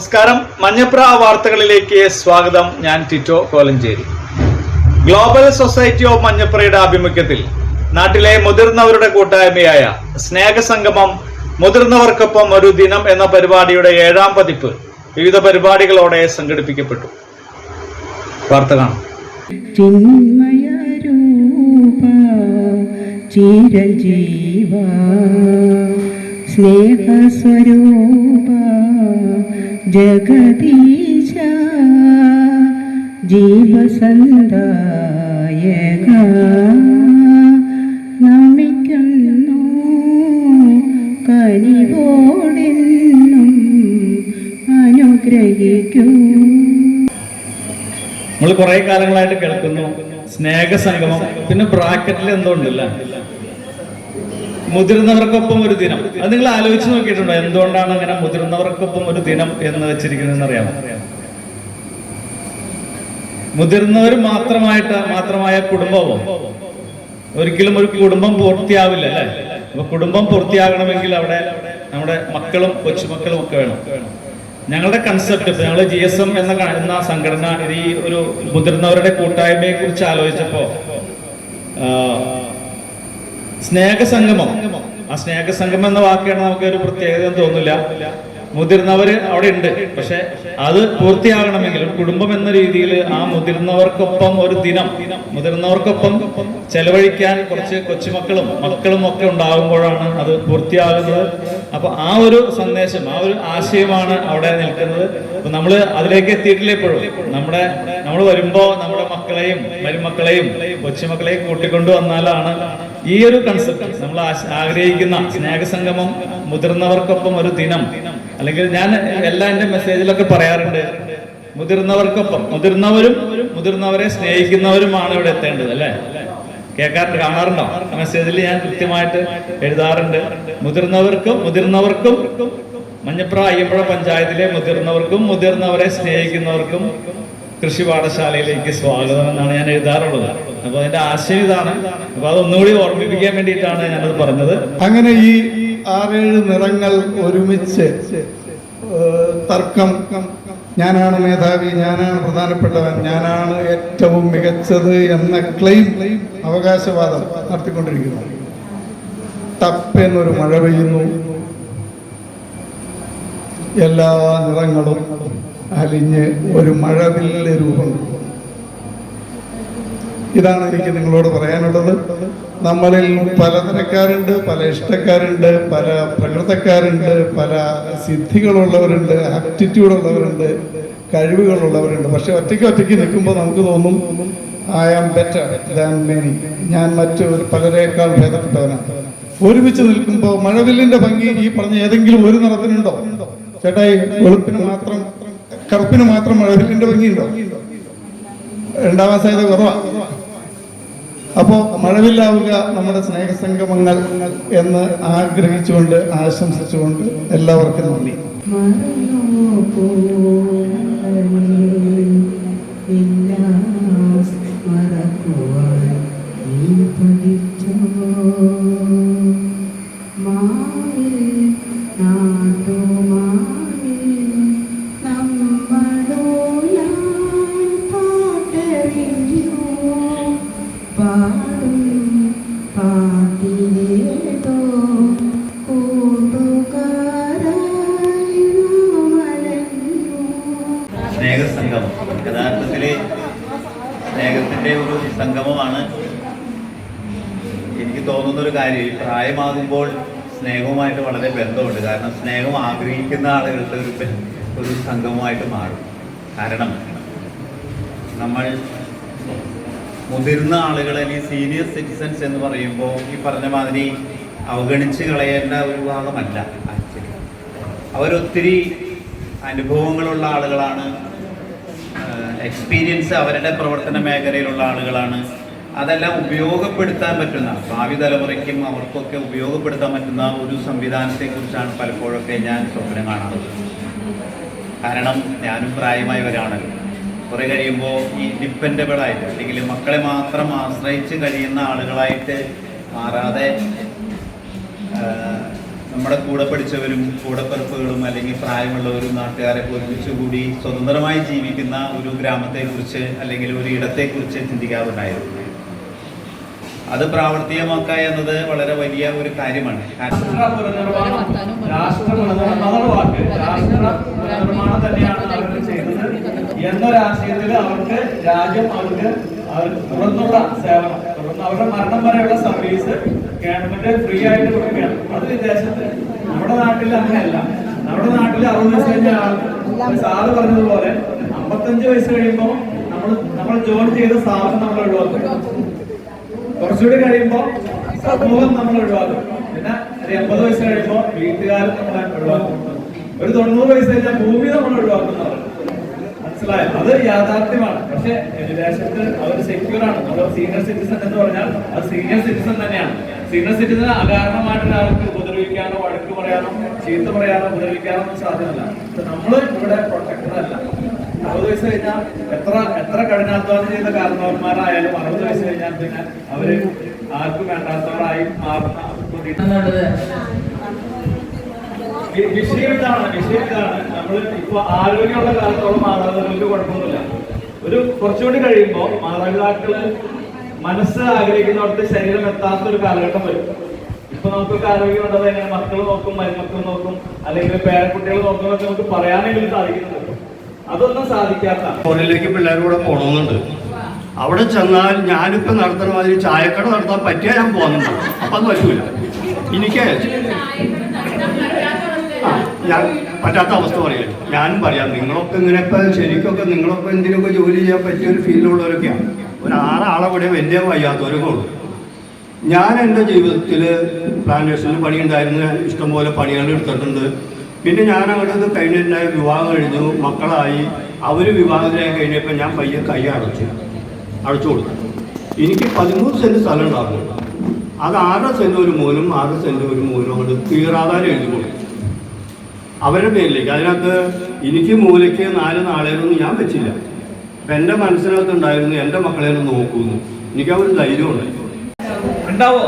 നമസ്കാരം. മഞ്ഞപ്ര വാർത്തകളിലേക്ക് സ്വാഗതം. ഞാൻ Tito Kolenchery. Global society of മഞ്ഞപ്രയുടെ ആഭിമുഖ്യത്തിൽ നാട്ടിലെ മുതിർന്നവരുടെ കൂട്ടായ്മയായ സ്നേഹസംഗമം മുതിർന്നവർക്കൊപ്പം ഒരു ദിനം എന്ന പരിപാടിയുടെ ഏഴാം പതിപ്പ് വിവിധ പരിപാടികളോടെ സംഘടിപ്പിക്കപ്പെട്ടു. വാർത്ത കാണാം. സ്നേഹസ്വരൂപ ജഗദീശ ജീവസന്ദായക നമിക്കുന്നു കനിവോടെന്നും അനുഗ്രഹിക്കൂ. നമ്മൾ കുറെ കാലങ്ങളായിട്ട് കേൾക്കുന്നു സ്നേഹസംഗമം പിന്നെ ബ്രാക്കറ്റിൽ എന്തോ ഉണ്ടല്ല? മുതിർന്നവർക്കൊപ്പം ഒരു ദിനം. അത് നിങ്ങൾ ആലോചിച്ച് നോക്കിയിട്ടുണ്ടോ? എന്തുകൊണ്ടാണ് അങ്ങനെ മുതിർന്നവർക്കൊപ്പം ഒരു ദിനം എന്ന് വെച്ചിരിക്കുന്നതെന്ന് അറിയാമോ? മുതിർന്നവർ മാത്രമായിട്ട് മാത്രമായ കുടുംബവും ഒരിക്കലും ഒരു കുടുംബം പൂർത്തിയാവില്ല അല്ലെ? അപ്പൊ കുടുംബം പൂർത്തിയാകണമെങ്കിൽ അവിടെ നമ്മുടെ മക്കളും കൊച്ചുമക്കളും ഒക്കെ വേണം. ഞങ്ങളുടെ കൺസെപ്റ്റ് ഞങ്ങൾ ജി എസ് എം എന്ന കാണുന്ന സംഘടന ഈ ഒരു മുതിർന്നവരുടെ കൂട്ടായ്മയെ കുറിച്ച് ആലോചിച്ചപ്പോ സ്നേഹസംഗമം. ആ സ്നേഹസംഗമം എന്ന വാക്കാണ് നമുക്ക് ഒരു പ്രത്യേകത തോന്നില്ല മുതിർന്നവര് അവിടെ ഉണ്ട് പക്ഷെ അത് പൂർത്തിയാകണമെങ്കിൽ ഒരു കുടുംബം എന്ന രീതിയിൽ ആ മുതിർന്നവർക്കൊപ്പം ഒരു ദിനം മുതിർന്നവർക്കൊപ്പം ചെലവഴിക്കാൻ കുറച്ച് കൊച്ചുമക്കളും മക്കളും ഒക്കെ ഉണ്ടാകുമ്പോഴാണ് അത് പൂർത്തിയാകുന്നത്. അപ്പൊ ആ ഒരു സന്ദേശം ആ ഒരു ആശയമാണ് അവിടെ നിൽക്കുന്നത്. അപ്പൊ നമ്മൾ അതിലേക്ക് എത്തിയിട്ടില്ല ഇപ്പോഴും. നമ്മുടെ നമ്മൾ വരുമ്പോ നമ്മുടെ മക്കളെയും മരുമക്കളെയും കൊച്ചുമക്കളെയും കൂട്ടിക്കൊണ്ടു വന്നാലാണ് ഈ ഒരു കൺസെപ്റ്റ് നമ്മൾ ആഗ്രഹിക്കുന്ന സ്നേഹസംഗമം മുതിർന്നവർക്കൊപ്പം ഒരു ദിനം. അല്ലെങ്കിൽ ഞാൻ എല്ലാ എന്റെ മെസ്സേജിലൊക്കെ പറയാറുണ്ട് മുതിർന്നവർക്കൊപ്പം മുതിർന്നവരും മുതിർന്നവരെ സ്നേഹിക്കുന്നവരുമാണ് ഇവിടെ എത്തേണ്ടത് അല്ലേ? കേൾക്കാറുണ്ട് കാണാറുണ്ടോ? മെസ്സേജിൽ ഞാൻ കൃത്യമായിട്ട് എഴുതാറുണ്ട്. മുതിർന്നവർക്കും മുതിർന്നവർക്കും മഞ്ഞപ്പുറ അയ്യമ്പുഴ പഞ്ചായത്തിലെ മുതിർന്നവർക്കും മുതിർന്നവരെ സ്നേഹിക്കുന്നവർക്കും കൃഷി പാഠശാലയിലേക്ക് സ്വാഗതം എന്നാണ് ഞാൻ എഴുതാറുള്ളത്. അപ്പൊ അതിന്റെ ആശയം ഇതാണ്. അപ്പൊ അതൊന്നുകൂടി ഓർമ്മിപ്പിക്കാൻ വേണ്ടിയിട്ടാണ് ഞാനത് പറഞ്ഞത്. അങ്ങനെ ഈ ആറേഴ് നിറങ്ങൾ ഒരുമിച്ച് തർക്കം. ഞാനാണ് മേധാവി ഞാനാണ് പ്രധാനപ്പെട്ടവൻ ഞാനാണ് ഏറ്റവും മികച്ചത് എന്ന ക്ലെയിം അവകാശവാദം നടത്തിക്കൊണ്ടിരിക്കുന്നു. തപ്പെന്നൊരു മഴ പെയ്യുന്നു. എല്ലാ നിറങ്ങളും അലിഞ്ഞ് ഒരു മഴവില്ല രൂപം. ഇതാണ് എനിക്ക് നിങ്ങളോട് പറയാനുള്ളത്. നമ്മളിൽ പലതരക്കാരുണ്ട് പല ഇഷ്ടക്കാരുണ്ട് പല പ്രകൃതക്കാരുണ്ട് പല സിദ്ധികളുള്ളവരുണ്ട് ആപ്റ്റിറ്റ്യൂഡ് ഉള്ളവരുണ്ട് കഴിവുകളുള്ളവരുണ്ട്. പക്ഷെ ഒറ്റയ്ക്ക് ഒറ്റയ്ക്ക് നിൽക്കുമ്പോൾ നമുക്ക് തോന്നും I am better than many ഞാൻ മറ്റു പലരേക്കാൾ ഭേദപ്പെട്ടവനാണ് ഒരുമിച്ച് നിൽക്കുമ്പോൾ മഴവില്ലിന്റെ ഭംഗി ഈ പറഞ്ഞ ഏതെങ്കിലും ഒരു നിറത്തിനുണ്ടോ? ചേട്ടായി വെളുപ്പിന് മാത്രം കറുപ്പിന് മാത്രം മഴവില്ലിന്റെ ഭംഗിയുണ്ടോ? രണ്ടാമത്തെ കുറവാണ് അപ്പോ മഴവില്ലാവുക നമ്മുടെ സ്നേഹസംഗമങ്ങൾ എന്ന് ആഗ്രഹിച്ചുകൊണ്ട് ആശംസിച്ചുകൊണ്ട് എല്ലാവർക്കും നന്ദി. പാടും പ്രായമാകുമ്പോൾ സ്നേഹവുമായിട്ട് വളരെ ബന്ധമുണ്ട്. കാരണം സ്നേഹം ആഗ്രഹിക്കുന്ന ആളുകളുടെ ഒരു ഒരു സംഘമായിട്ട് മാറും. കാരണം നമ്മൾ മുതിർന്ന ആളുകൾ അല്ലെങ്കിൽ സീനിയർ സിറ്റിസൺസ് എന്ന് പറയുമ്പോൾ ഈ പറഞ്ഞ മാതിരി അവഗണിച്ച് കളയേണ്ട ഒരു ഭാഗമല്ല ആക്ച്വലി. അവരൊത്തിരി അനുഭവങ്ങളുള്ള ആളുകളാണ് എക്സ്പീരിയൻസ് അവരുടെ പ്രവർത്തന മേഖലയിലുള്ള ആളുകളാണ്. അതെല്ലാം ഉപയോഗപ്പെടുത്താൻ പറ്റുന്ന ഭാവി തലമുറയ്ക്കും അവർക്കൊക്കെ ഉപയോഗപ്പെടുത്താൻ പറ്റുന്ന ഒരു സംവിധാനത്തെക്കുറിച്ചാണ് പലപ്പോഴൊക്കെ ഞാൻ സ്വപ്നം കാണുന്നത്. കാരണം ഞാനും പ്രായമായവരാണല്ലോ. കുറെ കഴിയുമ്പോൾ ഈ ഡിപ്പെൻഡബിൾ ആയിട്ട് അല്ലെങ്കിൽ മക്കളെ മാത്രം ആശ്രയിച്ച് കഴിയുന്ന ആളുകളായിട്ട് മാറാതെ നമ്മുടെ കൂടെ പഠിച്ചവരും കൂടപ്പിറപ്പുകളും അല്ലെങ്കിൽ പ്രായമുള്ളവരും നാട്ടുകാരൊക്കെ ഒരുമിച്ച് കൂടി സ്വതന്ത്രമായി ജീവിക്കുന്ന ഒരു ഗ്രാമത്തെക്കുറിച്ച് അല്ലെങ്കിൽ ഒരു ഇടത്തെക്കുറിച്ച് ചിന്തിക്കാറുണ്ടായിരുന്നു. അത് പ്രാവർത്തികമാക്കുക എന്നത് വളരെ വലിയ ഒരു കാര്യമാണ്. എന്ന രാഷ്ട്ര പുനർനിർമ്മാണം രാഷ്ട്ര പുനർനിർമ്മാണം വാക്ക് രാഷ്ട്ര പുനർനിർമ്മാണം തന്നെയാണ് അവർക്ക് രാജ്യം അവർക്ക് അവർ തുറന്നുള്ള സേവനം തുറന്ന് അവരുടെ മരണം വരെയുള്ള സർവീസ് ഗവൺമെന്റ് ഫ്രീ ആയിട്ട് കൊടുക്കുകയാണ് അത് വിദേശത്ത് നമ്മുടെ നാട്ടിൽ അങ്ങനെയല്ല നമ്മുടെ നാട്ടിൽ അറുപത് വയസ്സ് കഴിഞ്ഞ ആൾ സാറ് പറഞ്ഞതുപോലെ അമ്പത്തഞ്ച് വയസ്സ് കഴിയുമ്പോൾ നമ്മൾ നമ്മൾ ജോലി ചെയ്ത സ്ഥാപനം നമ്മൾ ഒഴിവാക്കും കുറച്ചുകൂടി കഴിയുമ്പോ സമൂഹം നമ്മൾ ഒഴിവാക്കും. പിന്നെ ഒരു എൺപത് വയസ്സ് കഴിയുമ്പോ വീട്ടുകാരും നമ്മളെ ഒഴിവാക്കും ഒരു തൊണ്ണൂറ് വയസ്സ് കഴിഞ്ഞാൽ ഭൂമി നമ്മൾ ഒഴിവാക്കുന്നതാണ് മനസ്സിലായോ? അത് യാഥാർത്ഥ്യമാണ്. പക്ഷെ വിദേശത്ത് അവർ സെക്യൂർ ആണ്. നമ്മൾ സീനിയർ സിറ്റിസൺ എന്ന് പറഞ്ഞാൽ അത് സീനിയർ സിറ്റിസൺ തന്നെയാണ്. സീനിയർ സിറ്റിസൺ അകാരണമായിട്ടൊരാൾക്ക് ഉപദ്രവിക്കാനോ വഴക്ക് പറയാനോ ചീത്ത പറയാനോ ഉപദ്രവിക്കാനോ ഒന്നും സാധ്യമല്ല. നമ്മൾ ഇവിടെ പ്രൊട്ടക്ടർ അല്ല. അറുപത് വയസ്സ് കഴിഞ്ഞാൽ എത്ര എത്ര കഠിനാധ്വാനം ചെയ്ത കാരണവന്മാരായാലും അറുപത് വയസ്സ് കഴിഞ്ഞാൽ പിന്നെ അവർ ആർക്കും വേണ്ടാത്തവരായി മാറുന്ന വിഷയം ഇതാണ് വിഷയം ഇതാണ്. നമ്മൾ ഇപ്പൊ ആരോഗ്യമുള്ള കാലത്തോളം മാതാപിതാക്കൾക്ക് കുഴപ്പമൊന്നുമില്ല. ഒരു കുറച്ചുകൂടി കഴിയുമ്പോൾ മാതാപിതാക്കൾ മനസ്സ് ആഗ്രഹിക്കുന്നിടത്ത് ശരീരം എത്താത്ത ഒരു കാലഘട്ടം വരും. ഇപ്പൊ നമുക്കൊക്കെ ആരോഗ്യം ഉണ്ടത് എങ്ങനെ? മക്കൾ നോക്കും മരുമക്കൾ നോക്കും അല്ലെങ്കിൽ പേരക്കുട്ടികൾ നോക്കുന്നൊക്കെ നമുക്ക് പറയാനെങ്കിലും സാധിക്കുന്നുണ്ട് അതൊന്നും സാധിക്കാത്ത പിള്ളേരുടെ കൂടെ പോകണമെന്നുണ്ട് അവിടെ ചെന്നാൽ ഞാനിപ്പോ നടത്തുന്ന മാതിരി ചായക്കട നടത്താൻ പറ്റിയാൽ ഞാൻ പോകുന്നുണ്ട് അപ്പൊ അത് പറ്റൂല. എനിക്ക് ഞാൻ പറ്റാത്ത അവസ്ഥ പറയാം. ഞാനും പറയാം നിങ്ങളൊക്കെ ഇങ്ങനെ ഇപ്പൊ ശരിക്കൊക്കെ നിങ്ങളൊക്കെ എന്തിനൊക്കെ ജോലി ചെയ്യാൻ പറ്റിയ ഒരു ഫീൽഡിലുള്ളവരൊക്കെയാണ് ഒരു ആറാളെ കൂടെ വലിയ വയ്യാത്തവരൊക്കെ ഉള്ളൂ ഞാൻ എന്റെ ജീവിതത്തിൽ പ്ലാന്റേഷനിൽ പണി ഉണ്ടായിരുന്ന ഇഷ്ടംപോലെ പണികൾ എടുത്തിട്ടുണ്ട്. പിന്നെ ഞാൻ അവിടെ ഇത് കഴിഞ്ഞിട്ട് വിവാഹം കഴിഞ്ഞു മക്കളായി. അവർ വിവാഹത്തിലായി കഴിഞ്ഞപ്പോൾ ഞാൻ പയ്യെ കൈ അടച്ചു. അടച്ചു കൊടുത്തു. എനിക്ക് പതിമൂന്ന് സെന്റ് സ്ഥലം ഉണ്ടാകും അത് ആറ് സെന്റ് ഒരു മോനും ആറ് സെന്റ് ഒരു മോനും കൊണ്ട് തീറാധാരം എഴുതി കൊടുത്തു. അവരുടെ പേരിലേക്ക്. അതിനകത്ത് എനിക്ക് മൂലയ്ക്ക് നാല് നാളേനൊന്നും ഞാൻ വെച്ചില്ല. അപ്പം എന്റെ മനസ്സിനകത്ത് ഉണ്ടായിരുന്നു എന്റെ മക്കളെ നോക്കുന്നു എനിക്ക് അവർ ഒരു ഉണ്ടായിരുന്നു ഉണ്ടാവോ?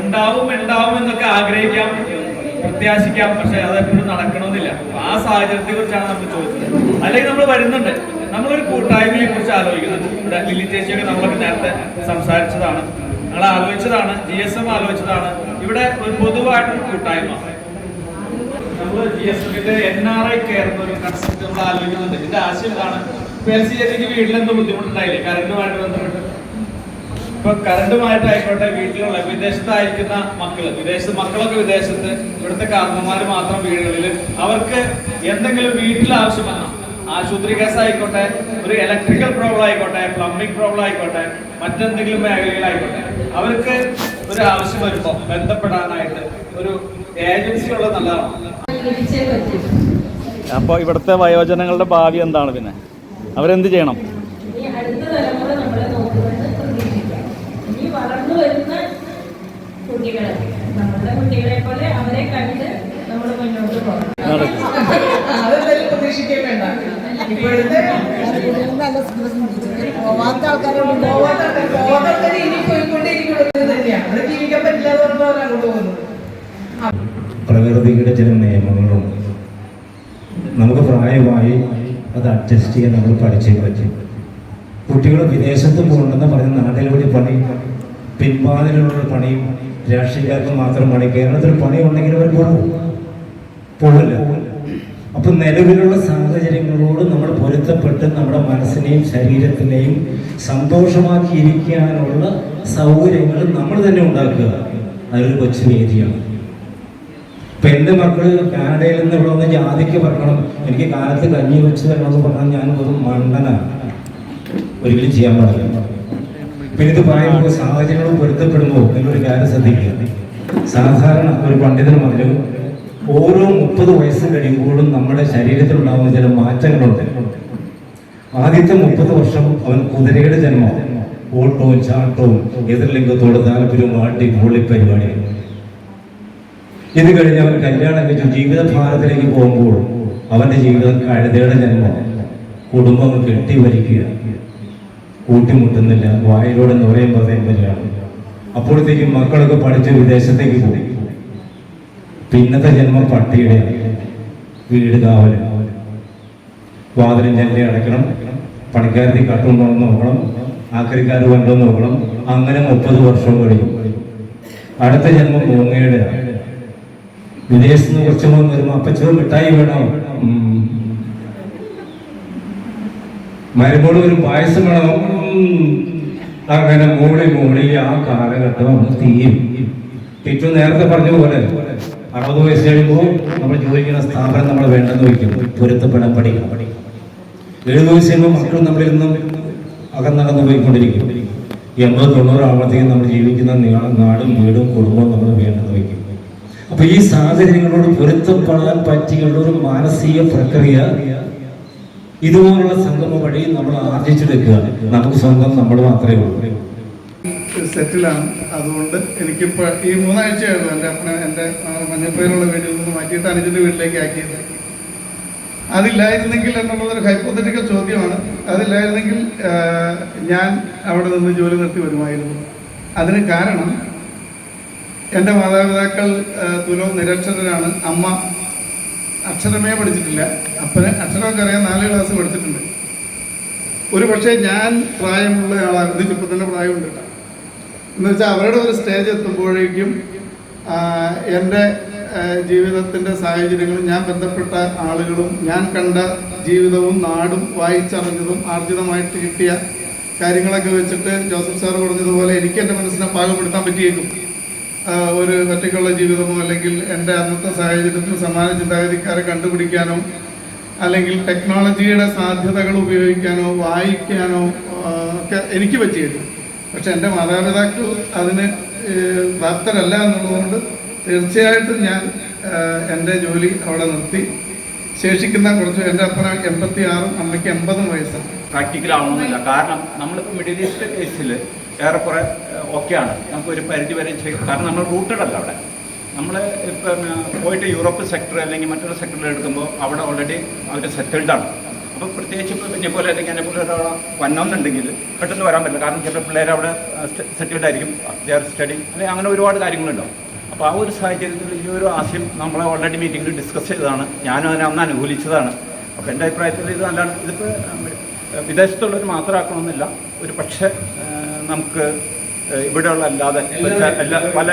ഉണ്ടാവും ഉണ്ടാവും എന്നൊക്കെ ആഗ്രഹിക്കാം പ്രത്യാശിക്കാം പക്ഷെ അതെപ്പോഴും നടക്കണമെന്നില്ല. ആ സാഹചര്യത്തെ കുറിച്ചാണ് നമ്മൾ ചോദിച്ചത്. അല്ലെങ്കിൽ നമ്മൾ വരുന്നുണ്ട്. നമ്മളൊരു കൂട്ടായ്മയെ കുറിച്ച് ആലോചിക്കുന്നുണ്ട്. ലില്ലി ചേച്ചിയൊക്കെ നമ്മളൊക്കെ നേരത്തെ സംസാരിച്ചതാണ്. ഞങ്ങൾ ആലോചിച്ചതാണ് ജി എസ് എം ആലോചിച്ചതാണ്. ഇവിടെ ഒരു പൊതുവായിട്ടൊരു കൂട്ടായ്മ. നമ്മൾ ജി എസ് എമ്മിന്റെ എൻ ആർ ഐ കെയർ എന്നൊരു കൺസെപ്റ്റ് നമ്മൾ ആലോചിക്കുന്നുണ്ട്. ഇതിന്റെ ആശയം ഇതാണ്. ഇപ്പൊ എൽ സി ചേച്ചിക്ക് വീട്ടിലെന്തോ ബുദ്ധിമുട്ടുണ്ടായില്ലേ? കറണ്ടുമായിട്ട് ബന്ധപ്പെട്ട് ഇപ്പൊ കറണ്ടുമായിട്ടായിക്കോട്ടെ വീട്ടിലുള്ള വിദേശത്തായിരിക്കുന്ന മക്കൾ. വിദേശ മക്കളൊക്കെ വിദേശത്ത്. ഇവിടുത്തെ കാരണന്മാര് മാത്രം വീടുകളിൽ അവർക്ക് എന്തെങ്കിലും വീട്ടിൽ ആവശ്യമാണ് ആശുപത്രി കേസ് ആയിക്കോട്ടെ ഒരു ഇലക്ട്രിക്കൽ പ്രോബ്ലം ആയിക്കോട്ടെ പ്ലംബിംഗ് പ്രോബ്ലം ആയിക്കോട്ടെ മറ്റെന്തെങ്കിലും മേഖലകളായിക്കോട്ടെ അവർക്ക് ഒരു ആവശ്യം വരുമ്പോൾ ബന്ധപ്പെടാനായിട്ട് ഒരു ഏജൻസി ഉള്ളത് നല്ലതാണ്. അപ്പോൾ ഇവിടുത്തെ വയോജനങ്ങളുടെ ഭാവി എന്താണ് പിന്നെ? അവരെന്ത് ചെയ്യണം? ഇപ്പോഴത്തെ പോവാത്ത പോവാത്ത പോവാത്ത ആൾക്കാർ ഇനി പോയിക്കൊണ്ടേയിരിക്കുന്നത് തന്നെയാണ് അവിടെ ജീവിക്കാൻ പറ്റില്ല എന്ന് പറഞ്ഞാൽ അങ്ങോട്ട് പോകുന്നത്. പ്രകൃതിയുടെ ചില നിയമങ്ങളും നമുക്ക് പ്രായമായി അത് അഡ്ജസ്റ്റ് ചെയ്യാൻ നമ്മൾ പഠിച്ചേ പറ്റും. കുട്ടികൾ വിദേശത്ത് പോകണമെന്ന് പറഞ്ഞ നാട്ടിലൂടെ പണി പിൻവാതിലുള്ള പണിയും രാഷ്ട്രീയക്കാർക്ക് മാത്രം പണി കേരളത്തിൽ പണി ഉണ്ടെങ്കിൽ അവർ പോകും പോകില്ല അപ്പം നിലവിലുള്ള സാഹചര്യങ്ങളോട് നമ്മൾ പൊരുത്തപ്പെട്ട് നമ്മുടെ മനസ്സിനെയും ശരീരത്തിനെയും സന്തോഷമാക്കിയിരിക്കാനുള്ള സൗകര്യങ്ങൾ നമ്മൾ തന്നെ ഉണ്ടാക്കുക. അതൊരു കൊച്ചു വേദിയാണ്. ഇപ്പൊ എന്റെ മക്കൾ കാനഡയിൽ നിന്ന് ഇവിടെ വന്ന് ജാതിക്ക് പറക്കണം എനിക്ക് കാലത്ത് കഞ്ഞി വെച്ച് തരണം എന്ന് പറഞ്ഞാൽ ഞാൻ വെറും മണ്ടനാണ്. ഒരിക്കലും ചെയ്യാൻ പാടില്ല. പിന്നെ ഇത് പറയുമ്പോൾ സാഹചര്യങ്ങൾ പൊരുത്തപ്പെടുമ്പോൾ നിങ്ങളൊരു കാര്യം ശ്രദ്ധിക്കുക. സാധാരണ ഒരു പണ്ഡിതന് മുതലും ഓരോ മുപ്പത് വയസ്സ് കഴിയുമ്പോഴും നമ്മുടെ ശരീരത്തിലുണ്ടാകുന്ന ചില മാറ്റങ്ങളുണ്ട്. ആദ്യത്തെ മുപ്പത് വർഷം അവൻ കുതിരയുടെ ജന്മം. ഓട്ടവും ചാട്ടവും എതിർലിംഗത്തോട് താല്പര്യവും ആട്ടി പൊള്ളി പരിപാടിയാണ്. ഇത് കഴിഞ്ഞ് അവൻ കല്യാണം കഴിച്ചു ജീവിതഭാരത്തിലേക്ക് പോകുമ്പോൾ അവന്റെ ജീവിതം കഴുതയുടെ ജന്മം. കുടുംബം കെട്ടി വലിക്കുക കൂട്ടിമുട്ടുന്നില്ല. വായിലൂടെ നുറയും പതയും വരികയാണ് അപ്പോഴത്തേക്കും മക്കളൊക്കെ പഠിച്ച് വിദേശത്തേക്ക് പോയി. പിന്നത്തെ ജന്മം പട്ടിയുടെ. വീട് കാവൽ വാതിലും ജനലി അടയ്ക്കണം. പണിക്കാരത്തി കട്ടുണ്ടോ നോക്കണം. ആക്രിക്കാർ വേണ്ടോ നോക്കണം. അങ്ങനെ മുപ്പത് വർഷം കഴിയും. അടുത്ത ജന്മം മൂങ്ങയുടെ വിദേശത്ത് നിന്ന് കുറച്ച് വരുമ്പോ അപ്പച്ചോ മിഠായി വേണോ. മരുമോൾ ഒരു പായസം വേണം. അങ്ങനെ മൂളി മൂളി ആ കാലഘട്ടം അങ്ങ് തീയും ഏറ്റവും നേരത്തെ പറഞ്ഞ പോലെ അറുപത് വയസ്സ് കഴിയുമ്പോൾ നമ്മൾ ചോദിക്കുന്ന സ്ഥാപനം നമ്മൾ വേണ്ടെന്ന് വയ്ക്കും. പൊരുത്തപ്പെടാൻ പഠിക്കണം എഴുപത് വയസ്സ് കഴിയുമ്പോൾ മക്കൾ നമ്മളിൽ നിന്നും അകന്നകന്ന് പോയിക്കൊണ്ടിരിക്കും. എൺപത് തൊണ്ണൂറാകുമ്പോഴത്തേക്കും നമ്മൾ ജീവിക്കുന്ന നാടും വീടും കുടുംബവും നമ്മൾ വയ്ക്കും അപ്പൊ ഈ സാഹചര്യങ്ങളോട് പൊരുത്തപ്പെടാൻ പറ്റിയുള്ള ഒരു മാനസിക പ്രക്രിയ ഇതുപോലുള്ള സംഗമ വഴി നമ്മൾ ആർജിച്ചെടുക്കുക നമുക്ക് സ്വന്തം നമ്മൾ മാത്രമേ ഉള്ളൂ. സെറ്റിലാണ്. അതുകൊണ്ട് എനിക്ക് എനിക്കിപ്പോൾ ഈ മൂന്നാഴ്ചയായിരുന്നു എന്റെ അപ്പനെ എന്റെ മഞ്ഞപ്പേരുള്ള വീട്ടിൽ നിന്ന് മാറ്റിയിട്ട് അനുജന്റെ വീട്ടിലേക്ക് ആക്കിയത്. അതില്ലായിരുന്നെങ്കിൽ എന്നുള്ളതൊരു ഹൈപ്പോത്തറ്റിക്കൽ ചോദ്യമാണ്. അതില്ലായിരുന്നെങ്കിൽ ഞാൻ അവിടെ നിന്ന് ജോലി നിർത്തി വരുമായിരുന്നു. അതിന് കാരണം എന്റെ മാതാപിതാക്കൾ തുലോ നിരക്ഷരരാണ്. അമ്മ അക്ഷരമേ പഠിച്ചിട്ടില്ല. അപ്പന് അക്ഷരമൊക്കെ അറിയാൻ നാല് ക്ലാസ് പഠിച്ചിട്ടുണ്ട്. ഒരു പക്ഷേ ഞാൻ പ്രായമുള്ള ആളാണ് ഇപ്പം തന്നെ പ്രായമുണ്ട് കേട്ടോ എന്ന് വെച്ചാൽ അവരുടെ ഒരു സ്റ്റേജ് എത്തുമ്പോഴേക്കും എന്റെ ജീവിതത്തിന്റെ സാഹചര്യങ്ങളും ഞാൻ ബന്ധപ്പെട്ട ആളുകളും ഞാൻ കണ്ട ജീവിതവും നാടും വായിച്ചറിഞ്ഞതും ആർജിതമായിട്ട് കിട്ടിയ കാര്യങ്ങളൊക്കെ വെച്ചിട്ട് ജോസഫ് സാർ പറഞ്ഞതുപോലെ എനിക്ക് എന്റെ മനസ്സിനെ പാകപ്പെടുത്താൻ പറ്റിയേക്കും. ഒരു ഒറ്റയ്ക്കുള്ള ജീവിതമോ അല്ലെങ്കിൽ എന്റെ അന്നത്തെ സാഹചര്യത്തിൽ സമാന ചിന്താഗതിക്കാരെ കണ്ടുപിടിക്കാനോ അല്ലെങ്കിൽ ടെക്നോളജിയുടെ സാധ്യതകൾ ഉപയോഗിക്കാനോ വായിക്കാനോ ഒക്കെ എനിക്ക് പറ്റിയിരുന്നു പക്ഷെ എന്റെ മാതാപിതാക്കൾ അതിന് പ്രാപ്തരല്ല എന്നുള്ളതുകൊണ്ട് തീർച്ചയായിട്ടും ഞാൻ എന്റെ ജോലി അവിടെ നിർത്തി. ശേഷിക്കുന്ന കുറച്ച് എന്റെ അപ്പന എൺപത്തി ആറും അമ്മയ്ക്ക് എൺപതും വയസ്സാണ്. പ്രാക്ടിക്കൽ ആവണമെന്നില്ല. കാരണം നമ്മളിപ്പോൾ മിഡിൽ ഈസ്റ്റ് കേസിൽ ഏറെക്കുറെ ഓക്കെയാണ് നമുക്ക് ഒരു പരിധി വരെ കാരണം നമ്മൾ റൂട്ടഡ് അല്ല അവിടെ. നമ്മൾ ഇപ്പം പോയിട്ട് യൂറോപ്പ് സെക്ടർ അല്ലെങ്കിൽ മറ്റൊരു സെക്ടറിൽ എടുക്കുമ്പോൾ അവിടെ ഓൾറെഡി അവർ സെറ്റിൽഡ് ആണ്. അപ്പോൾ പ്രത്യേകിച്ച് ഇപ്പോൾ എന്നെ പോലെ അല്ലെങ്കിൽ എന്നെ പോലെ ഒരാൾ വന്നോന്നുണ്ടെങ്കിൽ പെട്ടെന്ന് വരാൻ പറ്റില്ല. കാരണം ചില പിള്ളേർ അവിടെ സെറ്റിൽഡ് ആയിരിക്കും. ദേ ആർ സ്റ്റഡി അല്ലെങ്കിൽ അങ്ങനെ ഒരുപാട് കാര്യങ്ങളുണ്ടാവും. അപ്പോൾ ആ ഒരു സാഹചര്യത്തിൽ ഈ ഒരു ആശയം നമ്മൾ ഓൾറെഡി മീറ്റിംഗിൽ ഡിസ്കസ് ചെയ്തതാണ്. ഞാനും അതിനെ അന്ന് അനുകൂലിച്ചതാണ്. അപ്പോൾ എന്റെ അഭിപ്രായത്തിൽ ഇത് നല്ലതാണ്. ഇതിപ്പോൾ വിദേശത്തുള്ളവർ മാത്രമാക്കണമെന്നില്ല ഒരു പക്ഷേ നമുക്ക് ഇവിടെയുള്ള അല്ലാതെ എല്ലാ പല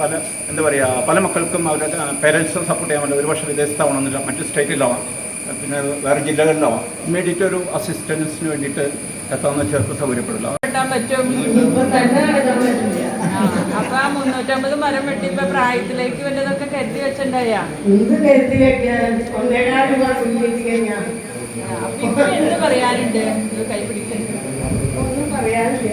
പല എന്താ പറയുക പല മക്കൾക്കും അവരുടെ പേരൻസും സപ്പോർട്ട് ചെയ്യാൻ പറ്റില്ല. ഒരു പക്ഷേ വിദേശത്താവണമെന്നില്ല മറ്റ് സ്റ്റേറ്റിലാവാം പിന്നെ വേറെ ജില്ലകളിലാവാം. ഇമ്മീഡിയറ്റ് ഒരു അസിസ്റ്റൻസിന് വേണ്ടിയിട്ട് എത്താവുന്ന ചേർത്ത് സൗകര്യപ്പെടില്ല. അപ്പൊ ആ മുന്നൂറ്റമ്പത് മരം വെട്ടി ഇപ്പൊ പ്രായത്തിലേക്ക് വല്ലതൊക്കെ കരുതി വെച്ചിട്ടുണ്ടായാ? അപ്പൊ എന്ത് പറയാനുണ്ട്? ഇത് കൈ പിടിക്കരുത്. ഒന്നും പറയാനില്ല.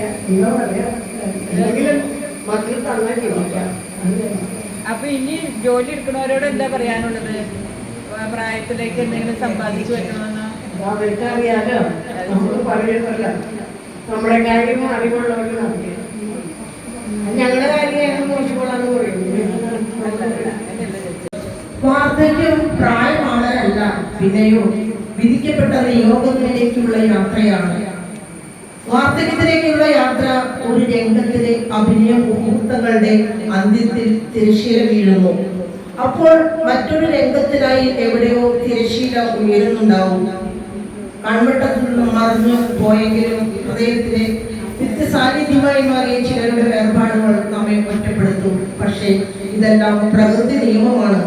അപ്പൊ ഇനി ജോലി എടുക്കുന്നവരോട് എന്താ പറയാനുള്ളത്? പ്രായത്തിലേക്ക് എന്തെങ്കിലും സമ്പാദിച്ചു വെക്കണമെന്നോ അവർക്ക് അറിയാലോ. നമ്മൾ പറയുന്നല്ല നമ്മുടെ കാര്യം അറിവുള്ളവർക്ക് അറിയാം ഞങ്ങളുടെ കാര്യം ഞങ്ങൾ മോശപ്പെടാന്ന് പറയുന്നു. വാർദ്ധക്യം പ്രായമാണല്ല വിനയോ വിധിക്കപ്പെട്ട നിയോഗങ്ങളിലേക്കുള്ള യാത്രയാണ്. വാർദ്ധക്യത്തിലേക്കുള്ള യാത്ര ഒരു രംഗത്തിലെ അഭിനയ മുഹൂർത്തങ്ങളുടെ അന്ത്യത്തിൽ തിരശീല വീഴുന്നു. അപ്പോൾ മറ്റൊരു രംഗത്തിനായി എവിടെയോ തിരശീല ഉയരുന്നുണ്ടാവും. കൺവെട്ടത്തിൽ നിന്ന് മറിഞ്ഞു പോയെങ്കിലും ഹൃദയത്തിലെ നിത്യസാന്നിധ്യമായി മാറിയ ചിലരുടെ വേർപാടുകൾ നമ്മെ ഒറ്റപ്പെടുത്തും. പക്ഷേ ഇതെല്ലാം പ്രകൃതി നിയമമാണ്.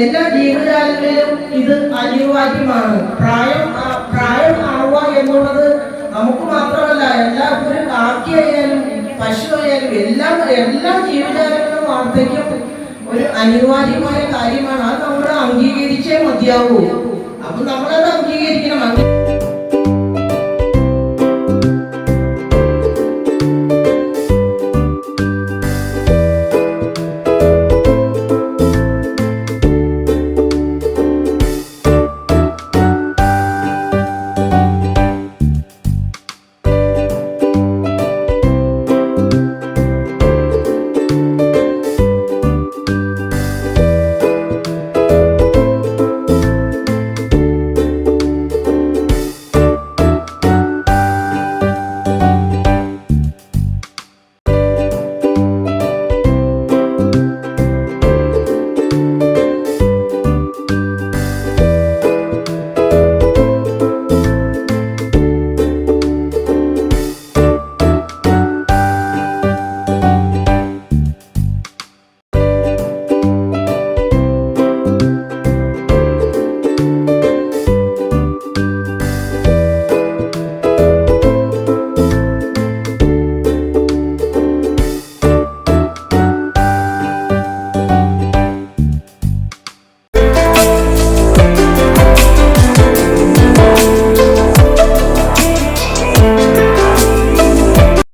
എല്ലാ ജീവജാലങ്ങളിലും ഇത് അനിവാര്യമാണ്. പ്രായം പ്രായം ആവുക എന്നുള്ളത് നമുക്ക് മാത്രമല്ല എല്ലാ ഒരു കാക്കിയായാലും പശു ആയാലും എല്ലാം എല്ലാ ജീവജാലങ്ങളും വാർദ്ധക്യം ഒരു അനിവാര്യമായ കാര്യമാണ്. അത് നമ്മൾ അംഗീകരിച്ചേ മതിയാവൂ. അപ്പൊ നമ്മളത് അംഗീകരിക്കണം. അംഗീ-